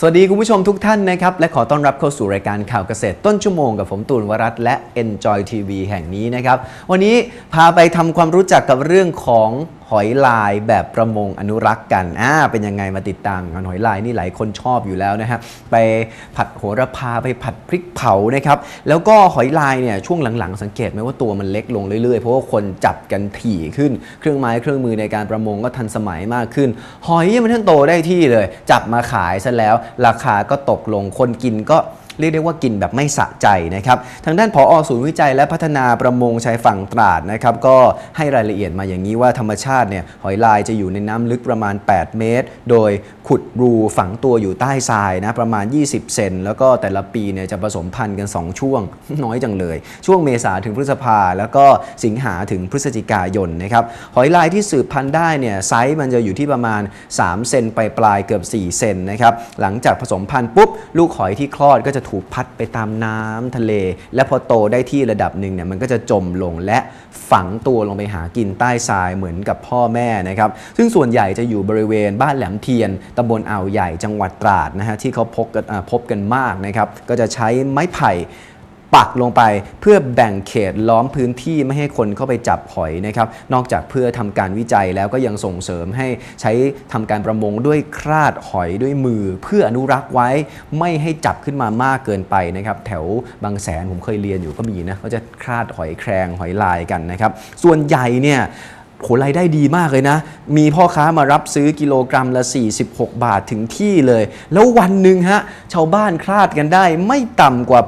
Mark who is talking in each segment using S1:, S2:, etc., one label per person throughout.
S1: สวัสดีคุณผู้ชมทุกท่านนะครับ และขอต้อนรับเข้าสู่รายการข่าวเกษตรต้นชั่วโมงกับผมตูนวรัตและ Enjoy TV แห่งนี้นะครับ วันนี้พาไปทำความรู้จักกับเรื่องของหอยลายแบบประมงอนุรักษ์กันอ่าเป็นยังไงมาติดตามกันหอยลายนี่หลายคนชอบอยู่แล้วนะครับไปผัดโหระพาไปผัดพริกเผานะครับแล้วก็หอยลายเนี่ยช่วงหลังๆ สังเกตไหมว่าตัวมันเล็กลงเรื่อยๆ เพราะว่าคนจับกันถี่ขึ้น เครื่องไม้เครื่องมือในการประมงก็ทันสมัยมากขึ้น หอยมันทั้งโตได้ที่เลย จับมาขายซะแล้ว ราคาก็ตกลงคนกินก็ เรียกได้ว่ากินแบบไม่สะใจนะครับ ทางด้านผอศูนย์วิจัยและพัฒนาประมงชายฝั่งตราดนะครับก็ให้รายละเอียดมาอย่างนี้ว่าธรรมชาติเนี่ยหอยลายจะอยู่ในน้ำลึกประมาณ 8 เมตร โดยขุดรูฝังตัวอยู่ใต้ทรายนะประมาณ 20 เซนแล้วก็แต่ละปีเนี่ยจะผสมพันธุ์กัน 2 ช่วงน้อยจังเลย ช่วงเมษาถึงพฤษภาแล้วก็สิงหาถึงพฤศจิกายนนะครับหอยลายที่สืบพันธุ์ได้เนี่ยไซส์มันจะอยู่ที่ประมาณ 3 เซนไปปลายเกือบ 4 เซนนะครับหลังจากผสมพันธุ์ปุ๊บลูกหอยที่คลอดก็จะถูกพัดไปตามน้ำทะเล และพอโตได้ที่ระดับหนึ่งเนี่ยมันก็จะจมลงและฝังตัวลงไปหากินใต้ทรายเหมือนกับพ่อแม่นะครับ ซึ่งส่วนใหญ่จะอยู่บริเวณบ้านแหลมเทียนตำบลอ่าวใหญ่จังหวัดตราดนะฮะที่เขาพบกันอ่าพบกันมากนะครับ ก็จะใช้ไม้ไผ่ ปักลงไปเพื่อแบ่งเขตล้อมพื้นที่ไม่ให้คนเข้าไปจับหอยนะครับ นอกจากเพื่อทำการวิจัยแล้วก็ยังส่งเสริมให้ใช้ทำการประมงด้วยคราดหอยด้วยมือ เพื่ออนุรักษ์ไว้ไม่ให้จับขึ้นมามากเกินไปนะครับ แถวบางแสนผมเคยเรียนอยู่ก็มีนะเขาจะคราดหอยแครงหอยลายกันนะครับ ส่วนใหญ่เนี่ย โหรายได้ดีมากเลยนะ มีพ่อค้ามารับซื้อกิโลกรัมละ 46 บาทถึงที่เลย แล้ววันหนึ่งฮะชาวบ้านคลาดกันได้ไม่ต่ำกว่า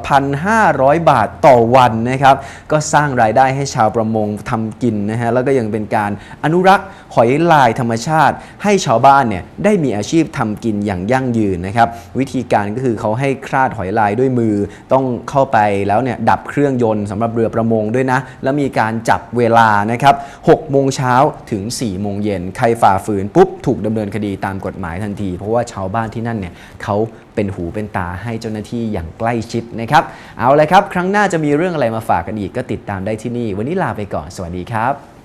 S1: 1,500 บาทต่อวันนะครับ ก็สร้างรายได้ให้ชาวประมงทำกินนะฮะแล้วก็ยังเป็นการอนุรักษ์หอยลายธรรมชาติ ให้ชาวบ้านเนี่ยได้มีอาชีพทำกินอย่างยั่งยืนนะครับ วิธีการก็คือเขาให้คลาดหอยลายด้วยมือ ต้องเข้าไปแล้วเนี่ยดับเครื่องยนต์สำหรับเรือประมงด้วยนะแล้วมีการจับเวลานะครับ6โมงเช้าถึง4โมงเย็นใครฝ่าฝืนปุ๊บถูกดำเนินคดีตามกฎหมายทันที เพราะว่าชาวบ้านที่นั่นเนี่ยเขาเป็นหูเป็นตาให้เจ้าหน้าที่อย่างใกล้ชิดนะครับ เอาเลยครับ ครั้งหน้าจะมีเรื่องอะไรมาฝากกันอีกก็ติดตามได้ที่นี่ วันนี้ลาไปก่อนสวัสดีครับ